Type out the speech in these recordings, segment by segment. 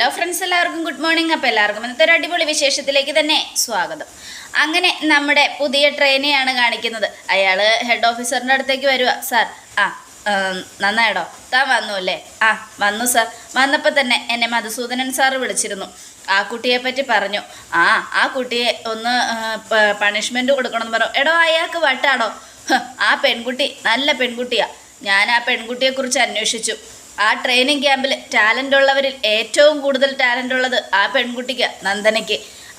Hello friends എല്ലാവർക്കും good morning അപ്പോൾ എല്ലാവർക്കും ഇന്നത്തെ ഒരു അടിപൊളി വിശേഷത്തിലേക്ക് തന്നെ സ്വാഗതം. അങ്ങനെ നമ്മുടെ പുതിയ ട്രെയിനെയാണ് കാണിക്കുന്നത്. അയാൾ ഹെഡ് ഓഫീസറിന്റെ അടുത്തേക്ക് വരിക സാർ ആ നന്നായിടോ? താൻ വന്നു അല്ലേ? ആ വന്നു സാർ വന്നപ്പോൾ തന്നെ എന്നെ മധുസൂദനൻ സാർ വിളിച്ചിരുന്നു. ആ കുട്ടിയെ പറ്റി പറഞ്ഞു. ആ ആ കുട്ടിയെ ഒന്ന് പണിഷ്മെന്റ് കൊടുക്കണമെന്ന് പറഞ്ഞു. എടോ അയാൾക്ക് വട്ടാടോ ആ പെൺകുട്ടി നല്ല പെൺകുട്ടിയാണ് ഞാൻ ആ പെൺകുട്ടിയെക്കുറിച്ച് അന്വേഷിച്ചു. ആ ട്രെയിനിങ് ക്യാമ്പിൽ ടാലന്റ് ഉള്ളവരിൽ ഏറ്റവും കൂടുതൽ ടാലന്റ് ഉള്ളത് ആ പെൺകുട്ടിക്ക് നന്ദനയ്ക്ക്.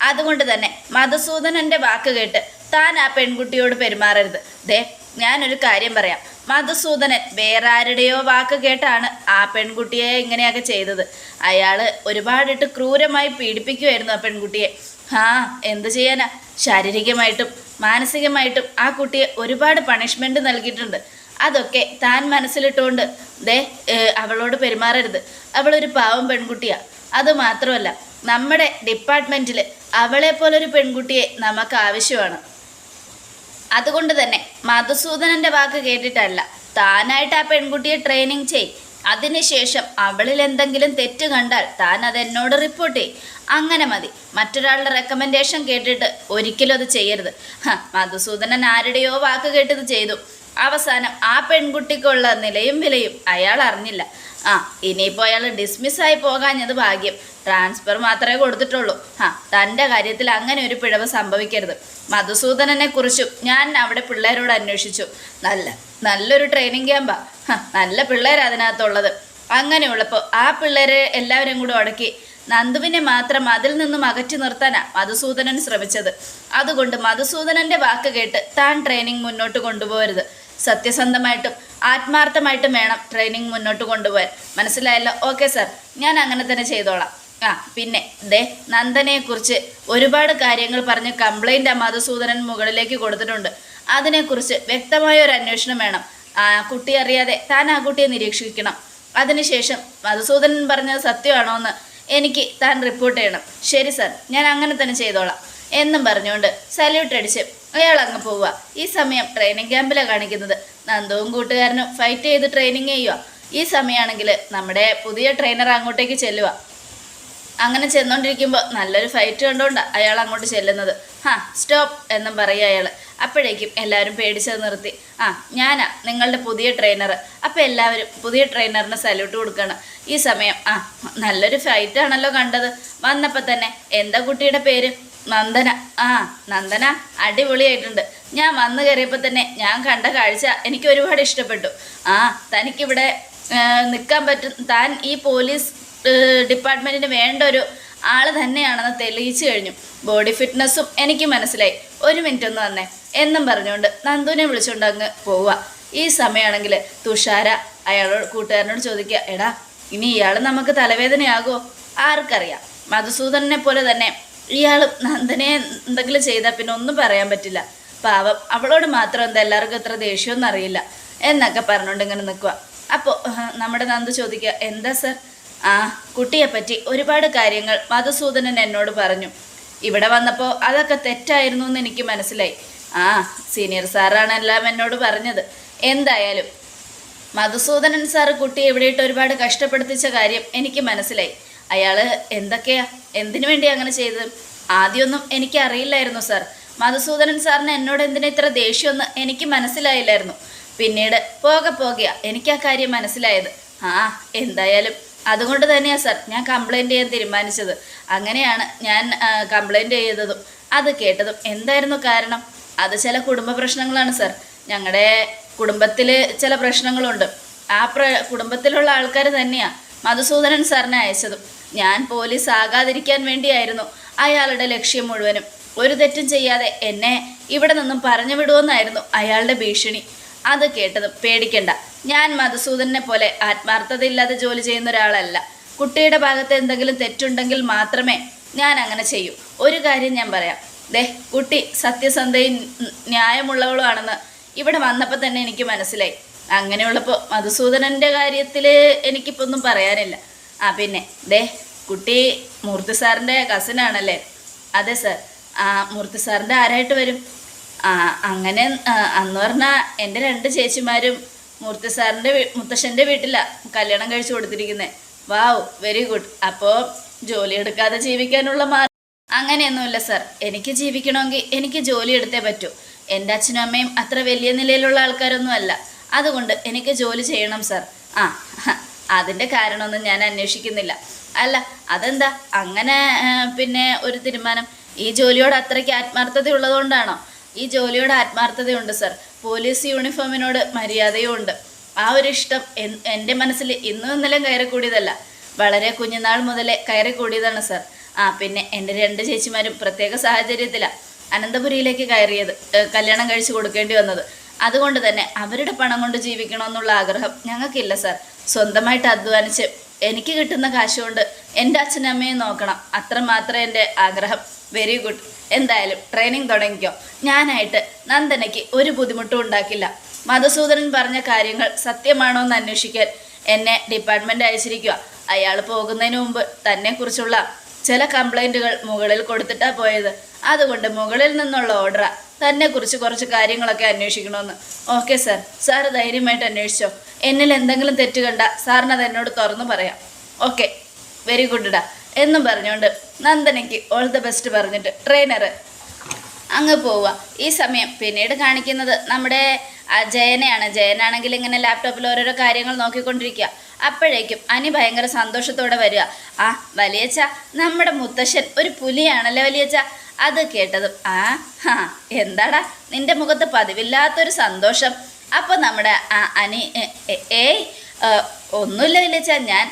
അതുകൊണ്ട് തന്നെ മധുസൂദനന്റെ വാക്ക് കേട്ട് താൻ ആ പെൺകുട്ടിയോട് പെരുമാറരുത്. ദേ ഞാനൊരു കാര്യം പറയാം. മധുസൂദനൻ വേറെ ആരുടെയോ വാക്ക് കേട്ടാണ് ആ പെൺകുട്ടിയെ ഇങ്ങനെയൊക്കെ ചെയ്തത്. അയാൾ ഒരുപാടിട്ട് ക്രൂരമായി പീഡിപ്പിക്കുമായിരുന്നു ആ പെൺകുട്ടിയെ. ആ എന്ത് ചെയ്യാനാ? ശാരീരികമായിട്ടും മാനസികമായിട്ടും ആ കുട്ടിയെ ഒരുപാട് പണിഷ്മെന്റ് നൽകിയിട്ടുണ്ട്. അതൊക്കെ താൻ മനസ്സിലിട്ടുകൊണ്ട് ദേ അവളോട് പെരുമാറരുത്. അവളൊരു പാവം പെൺകുട്ടിയാണ് അത് മാത്രമല്ല നമ്മുടെ ഡിപ്പാർട്ട്മെന്റിൽ അവളെ പോലൊരു പെൺകുട്ടിയെ നമുക്ക് ആവശ്യമാണ്. അതുകൊണ്ട് തന്നെ മധുസൂദനന്റെ വാക്ക് കേട്ടിട്ടല്ല താനായിട്ട് ആ പെൺകുട്ടിയെ ട്രെയിനിങ് ചെയ്. അതിനുശേഷം അവളിൽ എന്തെങ്കിലും തെറ്റ് കണ്ടാൽ താൻ അതെന്നോട് റിപ്പോർട്ട് ചെയ്. അങ്ങനെ മതി. മറ്റൊരാളുടെ റെക്കമെൻഡേഷൻ കേട്ടിട്ട് ഒരിക്കലും അത് ചെയ്യരുത്. മധുസൂദനൻ ആരുടെയോ വാക്ക് കേട്ടത് ചെയ്തു. അവസാനം ആ പെൺകുട്ടിക്കുള്ള നിലയും വിലയും അയാൾ അറിഞ്ഞില്ല. ആ ഇനിയിപ്പോൾ അയാൾ ഡിസ്മിസ്സായി പോകാഞ്ഞത് ഭാഗ്യം. ട്രാൻസ്ഫർ മാത്രമേ കൊടുത്തിട്ടുള്ളൂ. ആ തന്റെ കാര്യത്തിൽ അങ്ങനെ ഒരു പിഴവ് സംഭവിക്കരുത്. മധുസൂദനനെ കുറിച്ചും ഞാൻ അവിടെ പിള്ളേരോട് അന്വേഷിച്ചു. നല്ല നല്ലൊരു ട്രെയിനിങ് ക്യാമ്പാ നല്ല പിള്ളേരാ അതിനകത്തുള്ളത്. അങ്ങനെയുള്ളപ്പോൾ ആ പിള്ളേരെ എല്ലാവരും കൂടെ ഉടക്കി നന്ദുവിനെ മാത്രം അതിൽ നിന്നും അകറ്റി നിർത്താനാ മധുസൂദനൻ ശ്രമിച്ചത്. അതുകൊണ്ട് മധുസൂദനന്റെ വാക്ക് കേട്ട് താൻ ട്രെയിനിങ് മുന്നോട്ട് കൊണ്ടുപോകരുത്. സത്യസന്ധമായിട്ടും ആത്മാർത്ഥമായിട്ടും വേണം ട്രെയിനിങ് മുന്നോട്ട് കൊണ്ടുപോകാൻ. മനസ്സിലായല്ലോ? ഓക്കെ സർ ഞാൻ അങ്ങനെ തന്നെ ചെയ്തോളാം. ആ പിന്നെ ദേ നന്ദനെക്കുറിച്ച് ഒരുപാട് കാര്യങ്ങൾ പറഞ്ഞ് കംപ്ലൈന്റ് മധുസൂദനൻ മുകളിലേക്ക് കൊടുത്തിട്ടുണ്ട്. അതിനെക്കുറിച്ച് വ്യക്തമായ ഒരു അന്വേഷണം വേണം. ആ കുട്ടി അറിയാതെ താൻ ആ കുട്ടിയെ നിരീക്ഷിക്കണം. അതിനുശേഷം മധുസൂദനൻ പറഞ്ഞത് സത്യമാണോ എന്ന് എനിക്ക് താൻ റിപ്പോർട്ട് ചെയ്യണം. ശരി സർ ഞാൻ അങ്ങനെ തന്നെ ചെയ്തോളാം. എന്നും പറഞ്ഞുകൊണ്ട് സല്യൂട്ട് അടിച്ച് അയാൾ അങ്ങ് പോവുക ഈ സമയം ട്രെയിനിങ് ക്യാമ്പിലാണ് കാണിക്കുന്നത്. നന്ദുവും കൂട്ടുകാരനും ഫൈറ്റ് ചെയ്ത് ട്രെയിനിങ് ചെയ്യുക ഈ സമയമാണെങ്കിൽ നമ്മുടെ പുതിയ ട്രെയിനർ അങ്ങോട്ടേക്ക് ചെല്ലുക അങ്ങനെ ചെന്നുകൊണ്ടിരിക്കുമ്പോൾ നല്ലൊരു ഫൈറ്റ് കണ്ടുകൊണ്ടാണ് അയാൾ അങ്ങോട്ട് ചെല്ലുന്നത്. ഹാ സ്റ്റോപ്പ് എന്നും പറയുക അയാൾ അപ്പോഴേക്കും എല്ലാവരും പേടിച്ചത് നിർത്തി. ആ ഞാനാ നിങ്ങളുടെ പുതിയ ട്രെയിനർ അപ്പോൾ എല്ലാവരും പുതിയ ട്രെയിനറിന് സല്യൂട്ട് കൊടുക്കണം. ഈ സമയം ആ നല്ലൊരു ഫൈറ്റാണല്ലോ കണ്ടത്. വന്നപ്പോൾ തന്നെ എന്താ കുട്ടിയുടെ പേര്? നന്ദന. ആ നന്ദന അടിപൊളിയായിട്ടുണ്ട്. ഞാൻ വന്നു കയറിയപ്പോൾ തന്നെ ഞാൻ കണ്ട കാഴ്ച എനിക്ക് ഒരുപാട് ഇഷ്ടപ്പെട്ടു. ആ തനിക്കിവിടെ നിൽക്കാൻ പറ്റും താൻ ഈ പോലീസ് ഡിപ്പാർട്ട്മെന്റിന് വേണ്ട ഒരു ആൾ തന്നെയാണെന്ന് തെളിയിച്ചു കഴിഞ്ഞു. ബോഡി ഫിറ്റ്നസ്സും എനിക്ക് മനസ്സിലായി. ഒരു മിനിറ്റ് ഒന്ന് വന്നേ. എന്നും പറഞ്ഞുകൊണ്ട് നന്ദുവിനെ വിളിച്ചുകൊണ്ട് അങ്ങ് പോവുക. ഈ സമയമാണെങ്കിൽ തുഷാര അയാളോട് കൂട്ടുകാരനോട് ചോദിക്കുക എടാ ഇനി ഇയാൾ നമുക്ക് തലവേദനയാകുമോ? ആർക്കറിയാം. മധുസൂദനെ പോലെ തന്നെ ഇയാളും നന്ദനെ എന്തെങ്കിലും ചെയ്താൽ പിന്നെ ഒന്നും പറയാൻ പറ്റില്ല. പാവം അവളോട് മാത്രം എന്താ എല്ലാവർക്കും എത്ര ദേഷ്യമൊന്നും അറിയില്ല. എന്നൊക്കെ പറഞ്ഞുകൊണ്ട് ഇങ്ങനെ നിൽക്കുക അപ്പോൾ നമ്മുടെ നന്ദ് ചോദിക്കുക എന്താ സർ? ആ കുട്ടിയെ പറ്റി ഒരുപാട് കാര്യങ്ങൾ മധുസൂദനൻ എന്നോട് പറഞ്ഞു. ഇവിടെ വന്നപ്പോൾ അതൊക്കെ തെറ്റായിരുന്നു എന്ന് എനിക്ക് മനസ്സിലായി. ആ സീനിയർ സാറാണ് എല്ലാം എന്നോട് പറഞ്ഞത്. എന്തായാലും മധുസൂദനൻ സാറ് കുട്ടിയെ ഇവിടെയിട്ട് ഒരുപാട് കഷ്ടപ്പെടുത്തിച്ച കാര്യം എനിക്ക് മനസ്സിലായി. അയാൾ എന്തൊക്കെയാ? എന്തിനു വേണ്ടി അങ്ങനെ ചെയ്തത്? ആദ്യമൊന്നും എനിക്ക് അറിയില്ലായിരുന്നു സാർ മധുസൂദനൻ സാറിന് എന്നോട് എന്തിനാ ഇത്ര ദേഷ്യമൊന്നും എനിക്ക് മനസ്സിലായില്ലായിരുന്നു. പിന്നീട് പോകെ പോകെയാ എനിക്ക് ആ കാര്യം മനസ്സിലായത്. ആ എന്തായാലും അതുകൊണ്ട് തന്നെയാണ് സാർ ഞാൻ കംപ്ലൈന്റ് ചെയ്യാൻ തീരുമാനിച്ചത്. അങ്ങനെയാണ് ഞാൻ കംപ്ലൈന്റ് ചെയ്തതും. അത് കേട്ടതും എന്തായിരുന്നു കാരണം? അത് ചില കുടുംബ പ്രശ്നങ്ങളാണ് സാർ ഞങ്ങളുടെ കുടുംബത്തിൽ ചില പ്രശ്നങ്ങളുണ്ട്. ആ പ്ര കുടുംബത്തിലുള്ള ആൾക്കാർ തന്നെയാണ് മധുസൂദനൻ സാറിനെ അയച്ചതും. ഞാൻ പോലീസ് ആകാതിരിക്കാൻ വേണ്ടിയായിരുന്നു അയാളുടെ ലക്ഷ്യം മുഴുവനും. ഒരു തെറ്റും ചെയ്യാതെ എന്നെ ഇവിടെ നിന്നും പറഞ്ഞു വിടുമെന്നായിരുന്നു അയാളുടെ ഭീഷണി. അത് കേട്ടതും പേടിക്കണ്ട. ഞാൻ മധുസൂദനെ പോലെ ആത്മാർത്ഥതയില്ലാതെ ജോലി ചെയ്യുന്ന ഒരാളല്ല. കുട്ടിയുടെ ഭാഗത്ത് എന്തെങ്കിലും തെറ്റുണ്ടെങ്കിൽ മാത്രമേ ഞാൻ അങ്ങനെ ചെയ്യൂ. ഒരു കാര്യം ഞാൻ പറയാം. ദേ കുട്ടി സത്യസന്ധയും ന്യായമുള്ളവളുമാണെന്ന് ഇവിടെ വന്നപ്പോൾ തന്നെ എനിക്ക് മനസ്സിലായി. അങ്ങനെയുള്ളപ്പോൾ മധുസൂദനന്റെ കാര്യത്തിൽ എനിക്കിപ്പോൾ ഒന്നും പറയാനില്ല. ആ പിന്നെ ദേ കുട്ടി മൂർത്തി സാറിന്റെ കസിനാണല്ലേ അതെ സർ മൂർത്തി സാറിന്റെ ആരായിട്ട് വരും? അങ്ങനെ അന്ന് പറഞ്ഞാൽ എന്റെ രണ്ട് ചേച്ചിമാരും മൂർത്തി സാറിന്റെ മുത്തശ്ശന്റെ വീട്ടിലാണ് കല്യാണം കഴിച്ചു കൊടുത്തിരിക്കുന്നത് വാവ് വെരി ഗുഡ് അപ്പോൾ ജോലി എടുക്കാതെ ജീവിക്കാനുള്ള മാർഗം അങ്ങനെയൊന്നുമില്ല സർ എനിക്ക് ജീവിക്കണമെങ്കിൽ എനിക്ക് ജോലി എടുത്തേ പറ്റൂ. എന്റെ അച്ഛനും അമ്മയും അത്ര വലിയ നിലയിലുള്ള ആൾക്കാരൊന്നും അല്ല അതുകൊണ്ട് എനിക്ക് ജോലി ചെയ്യണം സർ ആ അതിന്റെ കാരണമൊന്നും ഞാൻ അന്വേഷിക്കുന്നില്ല. അല്ല അതെന്താ? അങ്ങനെ പിന്നെ ഒരു തീരുമാനം. ഈ ജോലിയോട് അത്രയ്ക്ക് ആത്മാർത്ഥത ഉള്ളതുകൊണ്ടാണോ ഈ ജോലിയോട് ആത്മാർത്ഥതയുണ്ട് സർ. പോലീസ് യൂണിഫോമിനോട് മര്യാദയും ഉണ്ട് ആ ഒരു ഇഷ്ടം എൻ- എന്റെ മനസ്സിൽ ഇന്നും ഇന്നലെ കയറിക്കൂടിയതല്ല. വളരെ കുഞ്ഞുനാൾ മുതലേ കയറി കൂടിയതാണ് സർ. ആ പിന്നെ എന്റെ രണ്ട് ചേച്ചിമാരും പ്രത്യേക സാഹചര്യത്തിലാണ് അനന്തപുരിയിലേക്ക് കയറിയത് കല്യാണം കഴിച്ചു കൊടുക്കേണ്ടി വന്നത്. അതുകൊണ്ട് തന്നെ അവരുടെ പണം കൊണ്ട് ജീവിക്കണമെന്നുള്ള ആഗ്രഹം ഞങ്ങൾക്കില്ല സർ. സ്വന്തമായിട്ട് അധ്വാനിച്ച് എനിക്ക് കിട്ടുന്ന കാശ് കൊണ്ട് എന്റെ അച്ഛനും അമ്മയും നോക്കണം. അത്ര മാത്രമേ എന്റെ ആഗ്രഹം. വെരി ഗുഡ് എന്തായാലും ട്രെയിനിങ് തുടങ്ങിക്കോ. ഞാനായിട്ട് നന്ദനയ്ക്ക് ഒരു ബുദ്ധിമുട്ടും ഉണ്ടാക്കില്ല. മധുസൂദനൻ പറഞ്ഞ കാര്യങ്ങൾ സത്യമാണോ എന്ന് അന്വേഷിക്കാൻ എന്നെ ഡിപ്പാർട്ട്മെന്റ് അയച്ചിരിക്കുക. അയാൾ പോകുന്നതിന് മുമ്പ് തന്നെക്കുറിച്ചുള്ള ചില കംപ്ലൈന്റുകൾ മുകളിൽ കൊടുത്തിട്ടാണ് പോയത്. അതുകൊണ്ട് മുകളിൽ നിന്നുള്ള ഓർഡറാ തന്നെക്കുറിച്ച് കുറച്ച് കാര്യങ്ങളൊക്കെ അന്വേഷിക്കണമെന്ന് ഓക്കെ സാർ സാർ ധൈര്യമായിട്ട് അന്വേഷിച്ചോ. എന്നിൽ എന്തെങ്കിലും തെറ്റ് കണ്ട സാറിന് അത് എന്നോട് തുറന്നു പറയാം. ഓക്കെ വെരി ഗുഡ്ഡാ എന്നും പറഞ്ഞുകൊണ്ട് നന്ദനയ്ക്ക് ഓൾ ദ ബെസ്റ്റ് പറഞ്ഞിട്ട്. ട്രെയിനർ അങ്ങ് പോവുക. ഈ സമയം പിന്നീട് കാണിക്കുന്നത് നമ്മുടെ ജയനയാണ്. ജയനാണെങ്കിൽ ഇങ്ങനെ ലാപ്ടോപ്പിൽ ഓരോരോ കാര്യങ്ങൾ നോക്കിക്കൊണ്ടിരിക്കുക. അപ്പോഴേക്കും അനി ഭയങ്കര സന്തോഷത്തോടെ വരിക. ആ വലിയച്ച നമ്മുടെ മുത്തശ്ശൻ ഒരു പുലിയാണല്ലേ വലിയച്ച അത് കേട്ടതും ആ ഹാ എന്താടാ നിന്റെ മുഖത്ത് പതിവില്ലാത്തൊരു സന്തോഷം? അപ്പോൾ നമ്മുടെ അനി ഏയ് ഒന്നുമില്ല വലിയച്ച ഞാൻ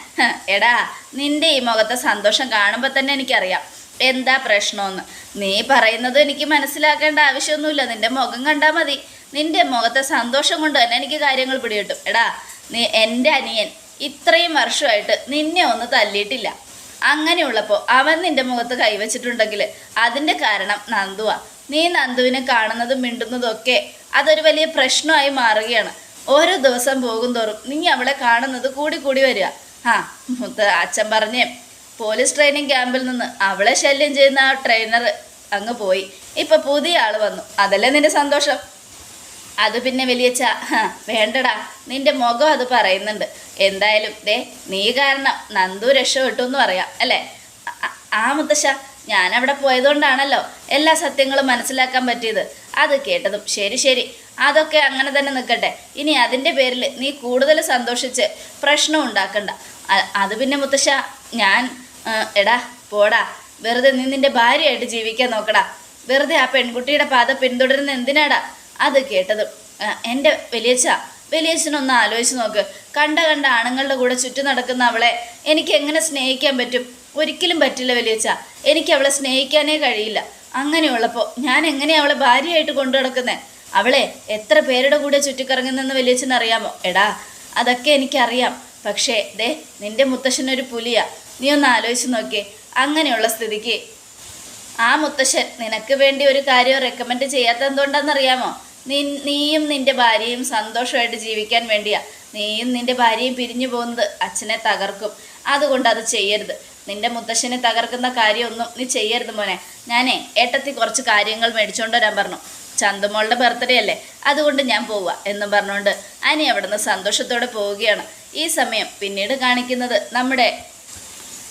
എടാ നിന്റെ ഈ മുഖത്തെ സന്തോഷം കാണുമ്പോൾ തന്നെ എനിക്കറിയാം. എന്താ പ്രശ്നമെന്ന് നീ പറയുന്നത് എനിക്ക് മനസ്സിലാക്കേണ്ട ആവശ്യമൊന്നുമില്ല. നിന്റെ മുഖം കണ്ടാൽ മതി. നിന്റെ മുഖത്തെ സന്തോഷം കൊണ്ട് തന്നെ എനിക്ക് കാര്യങ്ങൾ പിടികിട്ടും. എടാ നീ എന്റെ അനിയൻ ഇത്രയും വർഷമായിട്ട് നിന്നെ ഒന്ന് തല്ലിയിട്ടില്ല. അങ്ങനെയുള്ളപ്പോൾ അവൻ നിന്റെ മുഖത്ത് കൈവച്ചിട്ടുണ്ടെങ്കിൽ അതിന്റെ കാരണം നന്ദുവ. നീ നന്ദുവിനെ കാണുന്നതും മിണ്ടുന്നതും ഒക്കെ അതൊരു വലിയ പ്രശ്നമായി മാറുകയാണ്. ഓരോ ദിവസം പോകും തോറും നീ അവളെ കാണുന്നത് കൂടി കൂടി വരിക. ആ മുത്ത അച്ഛൻ പറഞ്ഞേ പോലീസ് ട്രെയിനിങ് ക്യാമ്പിൽ നിന്ന് അവളെ ശല്യം ചെയ്യുന്ന ആ ട്രെയിനർ അങ്ങ് പോയി. ഇപ്പൊ പുതിയ ആൾ വന്നു. അതല്ലേ നിന്റെ സന്തോഷം? അത് പിന്നെ വലിയച്ച വേണ്ടടാ. നിന്റെ മുഖം അത് പറയുന്നുണ്ട്. എന്തായാലും ദേ നീ കാരണം നന്ദു രക്ഷപ്പെട്ടു എന്ന് പറയാം അല്ലേ? ആ മുത്തശ്ശ ഞാൻ അവിടെ പോയതുകൊണ്ടാണല്ലോ എല്ലാ സത്യങ്ങളും മനസ്സിലാക്കാൻ പറ്റിയത്. അത് കേട്ടതും ശരി ശരി. അതൊക്കെ അങ്ങനെ തന്നെ നിൽക്കട്ടെ. ഇനി അതിന്റെ പേരിൽ നീ കൂടുതൽ സന്തോഷിച്ച് പ്രശ്നം ഉണ്ടാക്കണ്ട. അത് പിന്നെ മുത്തശ്ശ ഞാൻ എടാ പോടാ. വെറുതെ നീ നിന്റെ ഭാര്യയായിട്ട് ജീവിക്കാൻ നോക്കടാ. വെറുതെ ആ പെൺകുട്ടിയുടെ പാത പിന്തുടരുന്ന എന്തിനാടാ? അത് കേട്ടത്. എന്റെ വലിയച്ഛ വലിയച്ഛനൊന്ന് ആലോചിച്ച് നോക്ക്. കണ്ട കണ്ട ആണുങ്ങളുടെ കൂടെ ചുറ്റി നടക്കുന്ന അവളെ എനിക്ക് എങ്ങനെ സ്നേഹിക്കാൻ പറ്റും? ഒരിക്കലും പറ്റില്ല വലിയച്ഛ. എനിക്ക് അവളെ സ്നേഹിക്കാനേ കഴിയില്ല. അങ്ങനെയുള്ളപ്പോൾ ഞാൻ എങ്ങനെയാണ് അവളെ ഭാര്യയായിട്ട് കൊണ്ടു നടക്കുന്നത് അവളെ എത്ര പേരുടെ കൂടെ ചുറ്റിക്കറങ്ങുന്നെന്ന് വലിയച്ഛൻ അറിയാമോ? എടാ അതൊക്കെ എനിക്കറിയാം. പക്ഷേ ദേ നിന്റെ മുത്തശ്ശനൊരു പുലിയാ. നീ ഒന്ന് ആലോചിച്ച് നോക്കിയേ. അങ്ങനെയുള്ള സ്ഥിതിക്ക്. ആ മുത്തശ്ശൻ നിനക്ക് വേണ്ടി ഒരു കാര്യം റെക്കമെൻഡ് ചെയ്യാത്ത എന്തുകൊണ്ടാണെന്നറിയാമോ നീയും നിന്റെ ഭാര്യയും സന്തോഷമായിട്ട് ജീവിക്കാൻ വേണ്ടിയാ. നീയും നിന്റെ ഭാര്യയും പിരിഞ്ഞു പോകുന്നത് അച്ഛനെ തകർക്കും. അതുകൊണ്ട് അത് ചെയ്യരുത്. നിന്റെ മുത്തശ്ശനെ തകർക്കുന്ന കാര്യമൊന്നും നീ ചെയ്യരുത് മോനെ. ഞാനേ ഏട്ടത്തി കുറച്ച് കാര്യങ്ങൾ മേടിച്ചോണ്ട് വരാൻ പറഞ്ഞു. ചന്തുമോളുടെ ബർത്ത്ഡേ അല്ലേ? അതുകൊണ്ട് ഞാൻ പോവുക എന്നും പറഞ്ഞുകൊണ്ട് അനി അവിടുന്ന് സന്തോഷത്തോടെ പോവുകയാണ്. ഈ സമയം പിന്നീട് കാണിക്കുന്നത് നമ്മുടെ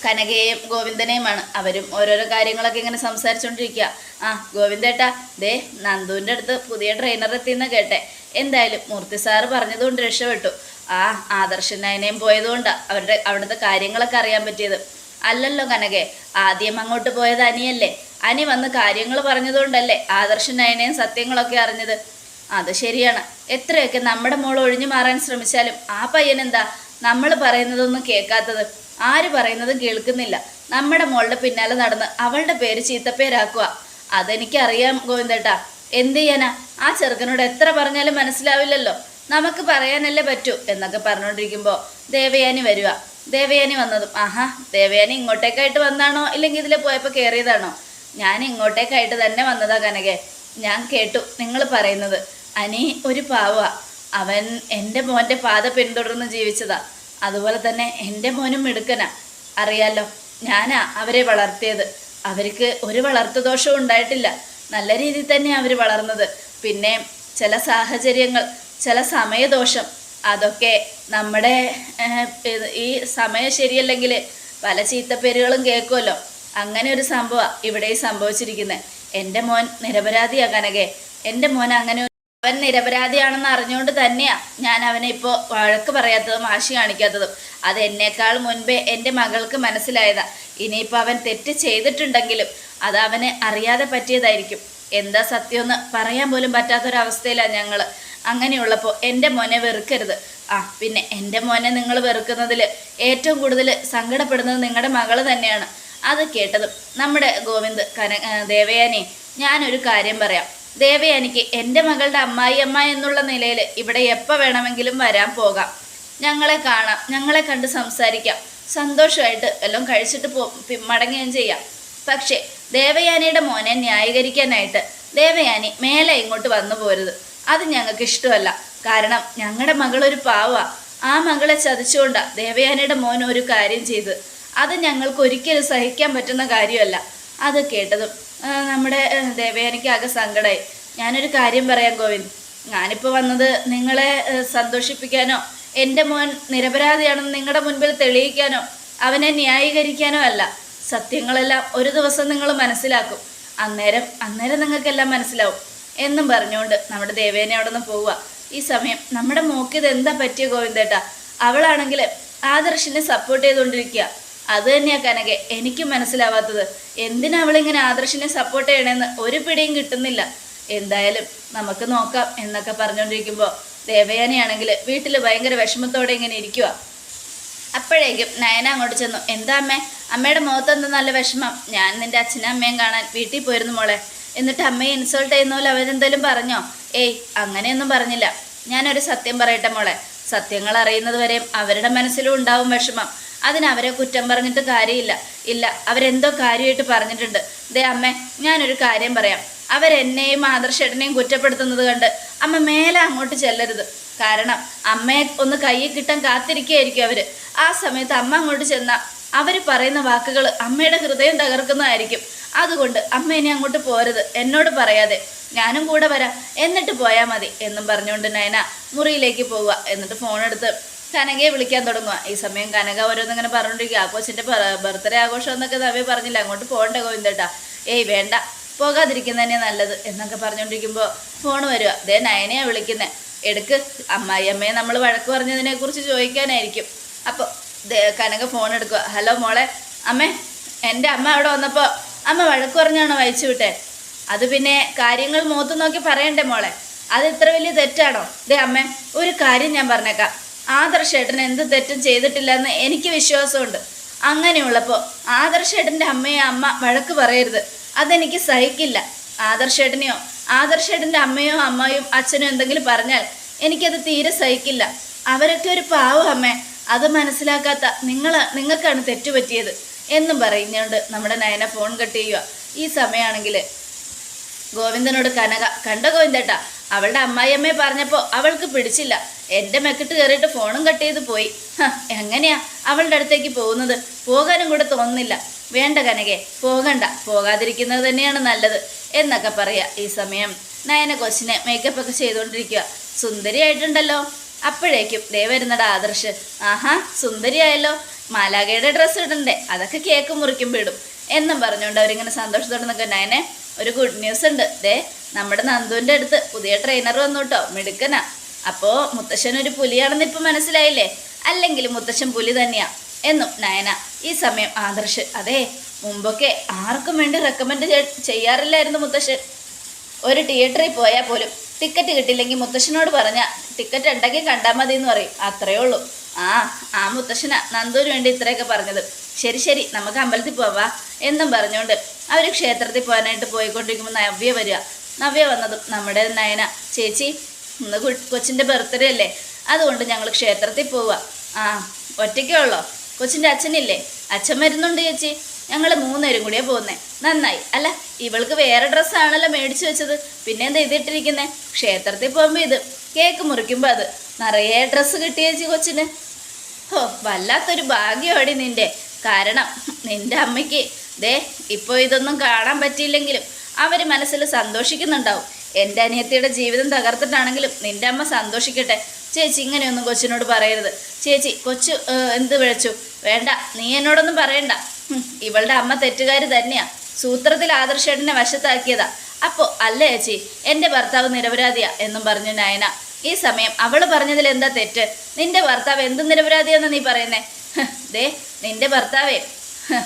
കനകയെയും ഗോവിന്ദനെയുമാണ്. അവരും ഓരോരോ കാര്യങ്ങളൊക്കെ ഇങ്ങനെ സംസാരിച്ചുകൊണ്ടിരിക്കുക ആ ഗോവിന്ദേട്ടാ ദേ നന്ദുവിന്റെ അടുത്ത് പുതിയ ട്രെയിനർ എത്തിയെന്ന് കേട്ടെ. എന്തായാലും മൂർത്തി സാറ് പറഞ്ഞതുകൊണ്ട് രക്ഷപ്പെട്ടു. ആ ആദർശൻ നയനയും പോയതുകൊണ്ടാണ് അവരുടെ അവിടുത്തെ കാര്യങ്ങളൊക്കെ അറിയാൻ പറ്റിയത്. അല്ലല്ലോ കനകെ ആദ്യം അങ്ങോട്ട് പോയത് അനിയല്ലേ? അനി വന്ന് കാര്യങ്ങൾ പറഞ്ഞതുകൊണ്ടല്ലേ ആദർശൻ നയനയും സത്യങ്ങളൊക്കെ അറിഞ്ഞത്? അത് ശരിയാണ്. എത്രയൊക്കെ നമ്മുടെ മോൾ ഒഴിഞ്ഞു മാറാൻ ശ്രമിച്ചാലും ആ പയ്യൻ എന്താ നമ്മൾ പറയുന്നതൊന്നും കേൾക്കാത്തത്? ആര് പറയുന്നത് കേൾക്കുന്നില്ല. നമ്മുടെ മോളുടെ പിന്നാലെ നടന്ന് അവളുടെ പേര് ചീത്തപ്പേരാക്കുക അതെനിക്കറിയാം ഗോവിന്ദേട്ടാ. എന്ത് ചെയ്യാനാ? ആ ചെറുക്കനോട് എത്ര പറഞ്ഞാലും മനസ്സിലാവില്ലല്ലോ. നമുക്ക് പറയാനല്ലേ പറ്റൂ എന്നൊക്കെ പറഞ്ഞുകൊണ്ടിരിക്കുമ്പോൾ ദേവയാനി വരിക ദേവയാനി വന്നതും ആഹാ ദേവയാനി ഇങ്ങോട്ടേക്കായിട്ട് വന്നാണോ? ഇല്ലെങ്കിൽ ഇതിൽ പോയപ്പോൾ കയറിയതാണോ ഞാൻ ഇങ്ങോട്ടേക്കായിട്ട് തന്നെ വന്നതാ കനകെ. ഞാൻ കേട്ടു നിങ്ങൾ പറയുന്നത്. അനി ഒരു പാവ അവൻ എന്റെ മോന്റെ പാത പിന്തുടർന്ന് ജീവിച്ചതാ. അതുപോലെ തന്നെ എന്റെ മോനും മിടുക്കനാ. അറിയാലോ ഞാനാ അവരെ വളർത്തിയത്. അവർക്ക് ഒരു വളർത്തു ദോഷവും ഉണ്ടായിട്ടില്ല. നല്ല രീതിയിൽ തന്നെ അവർ വളർന്നത്. പിന്നെ ചില സാഹചര്യങ്ങൾ ചില സമയദോഷം അതൊക്കെ നമ്മുടെ ഈ സമയം ശരിയല്ലെങ്കിൽ പല ചീത്തപ്പേരുകളും കേൾക്കുമല്ലോ. അങ്ങനെ ഒരു സംഭവമാണ് ഇവിടെ സംഭവിച്ചിരിക്കുന്നത് എന്റെ മോൻ നിരപരാധിയാകാനകെ എന്റെ മോൻ അങ്ങനെ നിരപരാധിയാണെന്ന് അറിഞ്ഞുകൊണ്ട് തന്നെയാ ഞാൻ അവനെ ഇപ്പോൾ വഴക്ക് പറയാത്തതും വാശി കാണിക്കാത്തതും. അത് എന്നേക്കാൾ മുൻപേ എന്റെ മകൾക്ക് മനസ്സിലായതാ. ഇനിയിപ്പോൾ അവൻ തെറ്റ് ചെയ്തിട്ടുണ്ടെങ്കിലും അത് അവന് അറിയാതെ പറ്റിയതായിരിക്കും. എന്താ സത്യമെന്ന് പറയാൻ പോലും പറ്റാത്തൊരവസ്ഥയിലാണ് ഞങ്ങൾ അങ്ങനെയുള്ളപ്പോൾ എന്റെ മോനെ വെറുക്കരുത്. ആ പിന്നെ എന്റെ മോനെ നിങ്ങൾ വെറുക്കുന്നതിൽ ഏറ്റവും കൂടുതൽ സങ്കടപ്പെടുന്നത് നിങ്ങളുടെ മകൾ തന്നെയാണ്. അത് കേട്ടതും നമ്മുടെ ഗോവിന്ദ് കന ദേവയാനി ഞാനൊരു കാര്യം പറയാം. ദേവയാനിക്ക് എന്റെ മകളുടെ അമ്മായിയമ്മ എന്നുള്ള നിലയിൽ ഇവിടെ എപ്പോൾ വേണമെങ്കിലും വരാൻ പോകാം. ഞങ്ങളെ കാണാം. ഞങ്ങളെ കണ്ട് സംസാരിക്കാം. സന്തോഷമായിട്ട് എല്ലാം കഴിച്ചിട്ട് പോ മടങ്ങുകയും ചെയ്യാം. പക്ഷേ ദേവയാനിയുടെ മോനെ ന്യായീകരിക്കാനായിട്ട് ദേവയാനി മേലെ ഇങ്ങോട്ട് വന്നു പോരുത്. അത് ഞങ്ങൾക്ക് ഇഷ്ടമല്ല. കാരണം ഞങ്ങളുടെ മകളൊരു പാവാ. ആ മകളെ ചതിച്ചുകൊണ്ടാണ് ദേവയാനിയുടെ മോൻ ഒരു കാര്യം ചെയ്ത്. അത് ഞങ്ങൾക്ക് ഒരിക്കലും സഹിക്കാൻ പറ്റുന്ന കാര്യമല്ല. അത് കേട്ടതും നമ്മുടെ ദേവയാനിക്കാകെ സങ്കടമായി ഞാനൊരു കാര്യം പറയാം ഗോവിന്ദ്. ഞാനിപ്പോൾ വന്നത് നിങ്ങളെ സന്തോഷിപ്പിക്കാനോ എന്റെ മോൻ നിരപരാധിയാണെന്ന് നിങ്ങളുടെ മുൻപിൽ തെളിയിക്കാനോ അവനെ ന്യായീകരിക്കാനോ അല്ല. സത്യങ്ങളെല്ലാം ഒരു ദിവസം നിങ്ങൾ മനസ്സിലാക്കും. അന്നേരം അന്നേരം നിങ്ങൾക്കെല്ലാം മനസ്സിലാവും. എന്നും പറഞ്ഞുകൊണ്ട് നമ്മുടെ ദേവേനെ അവിടെ നിന്ന് പോവുക. ഈ സമയം നമ്മുടെ മോക്കിത് എന്താ പറ്റിയ ഗോവിന്ദേട്ടാ? അവളാണെങ്കിൽ ആദർശിനെ സപ്പോർട്ട് ചെയ്തുകൊണ്ടിരിക്കുക. അത് തന്നെയാ കനകെ എനിക്ക് മനസ്സിലാവാത്തത്. എന്തിനാ അവളിങ്ങനെ ആദർശിനെ സപ്പോർട്ട് ചെയ്യണമെന്ന് ഒരു പിടിയും കിട്ടുന്നില്ല. എന്തായാലും നമുക്ക് നോക്കാം എന്നൊക്കെ പറഞ്ഞുകൊണ്ടിരിക്കുമ്പോൾ ദേവയാനിയാണെങ്കിൽ വീട്ടിൽ ഭയങ്കര വിഷമത്തോടെ ഇങ്ങനെ ഇരിക്കുക അപ്പോഴേക്കും നയന അങ്ങോട്ട് ചെന്നു എന്താ അമ്മേ? അമ്മയുടെ മുഖത്ത് എന്താ നല്ല വിഷമം? ഞാൻ നിന്റെ അച്ഛനും അമ്മയും കാണാൻ വീട്ടിൽ പോയിരുന്നു മോളെ. എന്നിട്ട് അമ്മയെ ഇൻസൾട്ട് ചെയ്യുന്ന പോലെ അവരെന്തെങ്കിലും പറഞ്ഞോ? ഏയ് അങ്ങനെയൊന്നും പറഞ്ഞില്ല. ഞാനൊരു സത്യം പറയട്ടെ മോളെ. സത്യങ്ങൾ അറിയുന്നത് വരെയും അവരുടെ മനസ്സിലും ഉണ്ടാവും വിഷമം. അതിന് അവരെ കുറ്റം പറഞ്ഞിട്ട് കാര്യമില്ല. ഇല്ല അവരെന്തോ കാര്യമായിട്ട് പറഞ്ഞിട്ടുണ്ട്. ദേ അമ്മേ ഞാനൊരു കാര്യം പറയാം. അവരെന്നെയും ആദർശേട്ടനെയും കുറ്റപ്പെടുത്തുന്നത് കണ്ട് അമ്മ മേലെ അങ്ങോട്ട് ചെല്ലരുത്. കാരണം അമ്മയെ ഒന്ന് കയ്യിൽ കിട്ടാൻ കാത്തിരിക്കുകയായിരിക്കും അവർ ആ സമയത്ത് അമ്മ അങ്ങോട്ട് ചെന്ന അവർ പറയുന്ന വാക്കുകൾ അമ്മയുടെ ഹൃദയം തകർക്കുന്നതായിരിക്കും. അതുകൊണ്ട് അമ്മ ഇനി അങ്ങോട്ട് പോരുത്. എന്നോട് പറയാതെ ഞാനും കൂടെ വരാം. എന്നിട്ട് പോയാൽ മതി എന്നും പറഞ്ഞുകൊണ്ട് നയന മുറിയിലേക്ക് പോവുക. എന്നിട്ട് ഫോൺ എടുത്ത് കനകയെ വിളിക്കാൻ തുടങ്ങുക ഈ സമയം കനക ഓരോന്നിങ്ങനെ പറഞ്ഞുകൊണ്ടിരിക്കുക ആ കൊച്ചിന്റെ ബർത്ത്ഡേ ആഘോഷം എന്നൊക്കെ നവ്യ പറഞ്ഞില്ല? അങ്ങോട്ട് പോകണ്ട ഗോവിന്ദേട്ടാ. ഏയ് വേണ്ട. പോകാതിരിക്കുന്നതന്നെ നല്ലത് എന്നൊക്കെ പറഞ്ഞുകൊണ്ടിരിക്കുമ്പോൾ ഫോൺ വരിക ദേ നയനയാണ് വിളിക്കുന്നത് എടുക്ക്. അമ്മായി അമ്മയെ നമ്മൾ വഴക്ക് പറഞ്ഞതിനെക്കുറിച്ച് ചോദിക്കാനായിരിക്കും. അപ്പോൾ കനക ഫോൺ എടുക്കുക ഹലോ മോളെ. അമ്മേ എന്റെ അമ്മ അവിടെ വന്നപ്പോൾ അമ്മ വഴക്ക് പറഞ്ഞാണ് വായിച്ചു വിട്ടേ? അത് പിന്നെ കാര്യങ്ങൾ മുഖത്ത് നോക്കി പറയണ്ടേ മോളെ? അത് ഇത്ര വലിയ തെറ്റാണോ? ദേ അമ്മേ ഒരു കാര്യം ഞാൻ പറഞ്ഞേക്കാം. ആദർശേട്ടൻ എന്ത് തെറ്റും ചെയ്തിട്ടില്ലെന്ന് എനിക്ക് വിശ്വാസമുണ്ട്. അങ്ങനെയുള്ളപ്പോൾ ആദർശേട്ടന്റെ അമ്മയെ അമ്മ വഴക്ക് പറയരുത്. അതെനിക്ക് സഹിക്കില്ല. ആദർശേട്ടനെയോ ആദർശേട്ടന്റെ അമ്മയോ അമ്മയും അച്ഛനോ എന്തെങ്കിലും പറഞ്ഞാൽ എനിക്കത് തീരെ സഹിക്കില്ല. അവരൊക്കെ ഒരു പാവം അമ്മേ. അത് മനസ്സിലാക്കാത്ത നിങ്ങൾ നിങ്ങൾക്കാണ് തെറ്റുപറ്റിയത് എന്നും പറയുന്നുണ്ട് നമ്മുടെ നയന ഫോൺ കട്ട് ചെയ്യുക. ഈ സമയമാണെങ്കിൽ ഗോവിന്ദനോട് കനക കണ്ട ഗോവിന്ദേട്ടാ? അവളുടെ അമ്മായിയമ്മയെ പറഞ്ഞപ്പോൾ അവൾക്ക് പിടിച്ചില്ല. എന്റെ മെക്കിട്ട് കയറിയിട്ട് ഫോണും കട്ട് ചെയ്ത് പോയി. എങ്ങനെയാ അവളുടെ അടുത്തേക്ക് പോകുന്നത്? പോകാനും കൂടെ തോന്നുന്നില്ല. വേണ്ട കനകെ പോകണ്ട. പോകാതിരിക്കുന്നത് തന്നെയാണ് നല്ലത്. എന്നൊക്കെ പറയാ ഈ സമയം. നയന കൊച്ചിനെ മേക്കപ്പ് ഒക്കെ ചെയ്തുകൊണ്ടിരിക്കുക സുന്ദരിയായിട്ടുണ്ടല്ലോ. അപ്പോഴേക്കും ദേ വരുന്നട ആദർശ്. ആഹാ സുന്ദരിയായല്ലോ. മാലാഖയുടെ ഡ്രസ്സ് ഇടണ്ടേ. അതൊക്കെ കേക്ക് മുറിക്കുമ്പോൾ ഇടും എന്നും പറഞ്ഞുകൊണ്ട് അവരിങ്ങനെ സന്തോഷത്തോടെ നിൽക്കും നയനെ ഒരു ഗുഡ് ന്യൂസ് ഉണ്ട്. ദേ നമ്മുടെ നന്ദുവിന്റെ അടുത്ത് പുതിയ ട്രെയിനർ വന്നു കേട്ടോ. മിടുക്കനാ. അപ്പോൾ മുത്തശ്ശൻ ഒരു പുലിയാണെന്ന് ഇപ്പം മനസ്സിലായില്ലേ? അല്ലെങ്കിൽ മുത്തശ്ശൻ പുലി തന്നെയാ? എന്നും നയന ഈ സമയം ആദർശ്. അതെ മുമ്പൊക്കെ ആർക്കും വേണ്ടി റെക്കമെൻഡ് ചെയ്യാറില്ലായിരുന്നു മുത്തശ്ശൻ. ഒരു തിയേറ്ററിൽ പോയാൽ പോലും ടിക്കറ്റ് കിട്ടില്ലെങ്കിൽ മുത്തശ്ശനോട് പറഞ്ഞ ടിക്കറ്റ് ഉണ്ടെങ്കിൽ കണ്ടാൽ മതി എന്ന് പറയും. അത്രയേ ഉള്ളൂ. ആ ആ മുത്തശ്ശന നന്ദുവിന് വേണ്ടി ഇത്രയൊക്കെ പറഞ്ഞത്. ശരി ശരി നമുക്ക് അമ്പലത്തിൽ പോവാ. എന്നും പറഞ്ഞുകൊണ്ട് അവർ ക്ഷേത്രത്തിൽ പോകാനായിട്ട് പോയിക്കൊണ്ടിരിക്കുമ്പോൾ നവ്യ വരിക. നവ്യ വന്നതും നമ്മുടെ നയന ചേച്ചി ഇന്ന് കൊച്ചിന്റെ ബർത്ത്ഡേ അല്ലേ? അതുകൊണ്ട് ഞങ്ങൾ ക്ഷേത്രത്തിൽ പോവുക ആ ഒറ്റയ്ക്കേ ഉള്ളോ? കൊച്ചിന്റെ അച്ഛനില്ലേ? അച്ഛൻ വരുന്നുണ്ട് ചേച്ചി. ഞങ്ങൾ മൂന്നുപേരും കൂടിയാണ് പോകുന്നേ നന്നായി. അല്ല ഇവൾക്ക് വേറെ ഡ്രസ്സാണല്ലോ മേടിച്ചു വെച്ചത്. പിന്നെ എന്താ ഇതിട്ടിരിക്കുന്നേ ക്ഷേത്രത്തിൽ പോകുമ്പോൾ ഇത്. കേക്ക് മുറിക്കുമ്പോൾ അത്. നിറയെ ഡ്രസ്സ് കിട്ടി ചേച്ചി കൊച്ചിന്. ഓ വല്ലാത്തൊരു ഭാഗ്യമാടി നിന്റെ കാരണം നിന്റെ അമ്മയ്ക്ക് ദേ ഇപ്പോൾ ഇതൊന്നും കാണാൻ പറ്റിയില്ലെങ്കിലും അവർ മനസ്സിൽ സന്തോഷിക്കുന്നുണ്ടാവും. എന്റെ അനിയത്തിയുടെ ജീവിതം തകർത്തിട്ടാണെങ്കിലും നിന്റെ അമ്മ സന്തോഷിക്കട്ടെ. ചേച്ചി ഇങ്ങനെയൊന്നും കൊച്ചിനോട് പറയരുത്. ചേച്ചി കൊച്ചു എന്ത് വിളിച്ചു? വേണ്ട നീ എന്നോടൊന്നും പറയണ്ട. ഇവളുടെ അമ്മ തെറ്റുകാർ തന്നെയാ. സൂത്രത്തിൽ ആദർശേട്ടനെ വശത്താക്കിയതാ. അപ്പോ അല്ല ചേച്ചി? എന്റെ ഭർത്താവ് നിരപരാധിയാ എന്നും പറഞ്ഞു നയന. ഈ സമയം അവൾ പറഞ്ഞതിൽ എന്താ തെറ്റ്? നിന്റെ ഭർത്താവ് എന്ത് നിരപരാധിയാന്ന് നീ പറയുന്നേ? ദേ നിന്റെ ഭർത്താവേ.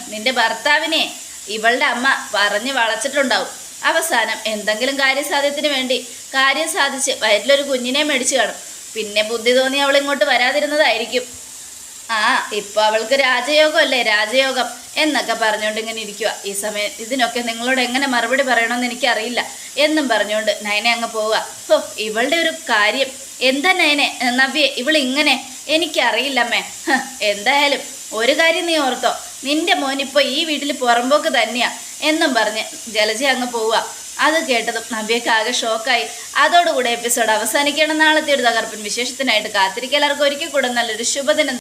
നിന്റെ ഭർത്താവിനെ ഇവളുടെ അമ്മ പറഞ്ഞു വളച്ചിട്ടുണ്ടാവും. അവസാനം എന്തെങ്കിലും കാര്യസാധ്യത്തിന് വേണ്ടി കാര്യം സാധിച്ച് വയറ്റിലൊരു കുഞ്ഞിനെ മേടിച്ചു കാണും. പിന്നെ ബുദ്ധി തോന്നി അവൾ ഇങ്ങോട്ട് വരാതിരുന്നതായിരിക്കും. ആ ഇപ്പൊ അവൾക്ക് രാജയോഗമല്ലേ രാജയോഗം എന്നൊക്കെ പറഞ്ഞുകൊണ്ട് ഇങ്ങനെ ഇരിക്കുക ഈ സമയം ഇതിനൊക്കെ നിങ്ങളോട് എങ്ങനെ മറുപടി പറയണമെന്ന് എനിക്കറിയില്ല എന്നും പറഞ്ഞുകൊണ്ട് നയനെ അങ്ങ് പോവുക. ഹോ ഇവളുടെ ഒരു കാര്യം. എന്താ നയനെ നവ്യെ ഇവളിങ്ങനെ എനിക്കറിയില്ലമ്മേ എന്തായാലും ഒരു കാര്യം നീ ഓർത്തോ. നിന്റെ മോൻ ഇപ്പൊ ഈ വീട്ടിൽ പുറമ്പോക്ക് തന്നെയാ. എന്നും പറഞ്ഞ് ജലജി അങ്ങ് പോവുക. അത് കേട്ടതും നവ്യക്ക് ആകെ ഷോക്കായി. അതോടുകൂടെ എപ്പിസോഡ് അവസാനിക്കണം നാളത്തെ ഒരു തകർപ്പൻ വിശേഷത്തിനായിട്ട് കാത്തിരിക്കലാർക്ക് ഒരിക്കൽ കൂടെ നല്ലൊരു ശുഭദിനം